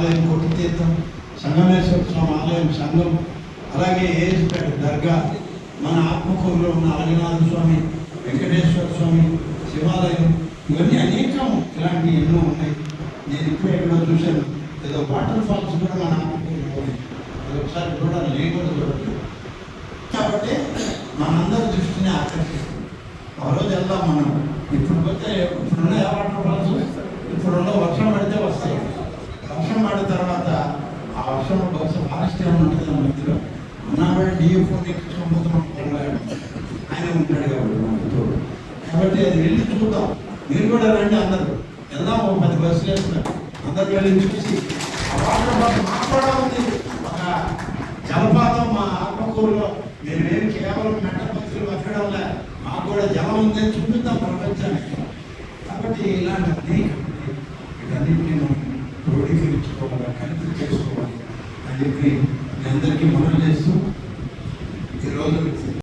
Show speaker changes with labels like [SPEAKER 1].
[SPEAKER 1] ఆలయం కొట్టి తీర్థం సంగమేశ్వర స్వామి ఆలయం సంఘం అలాగే ఏజ్పేట దర్గా మన ఆత్మకూరులో ఉన్న అలగనాథ స్వామి వెంకటేశ్వర స్వామి శివాలయం ఇవన్నీ అనేకం ఇలాంటివి ఎన్నో ఉన్నాయి. నేను ఇప్పుడు ఎక్కడో చూశాను. ఏదో వాటర్ ఫాల్స్ కూడా మన ఆత్మకూరులో అది ఒకసారి చూడాలి నేను కూడా చూడలేదు కాబట్టి మనందరి దృష్టిని ఆకర్షిస్తుంది. ఆ రోజు వెళ్దాం మనం. ఇప్పుడు పోతే ఇప్పుడున్న వాటర్ ఫాల్స్ డిఎఫ్ఓ ఆయన ఉంటాడు కాబట్టి కాబట్టి అది వెళ్ళి చూద్దాం. మీరు కూడా రండి అందరు. వెళ్దాం ఒక పది బస్సులు వేస్తున్నారు. అందరు వెళ్ళి చూసి ఆ వాటర్ ఫాల్స్ మాకు కూడా ఉంది. ఒక జలపాతం మా ఆత్మకూరులో. మేమేం కేవలం మెట్టపత్రులు పట్టడం లే. మాకు కూడా జలం ఉందని చూపిద్దాం ప్రపంచానికి. కాబట్టి ఇలాంటి అనేక వీటన్నిటిని మనం క్రోడీకరించుకోవాలి కలిపి చేసుకోవాలి. అని చెప్పి మీ అందరికీ మనం చేస్తూ limited.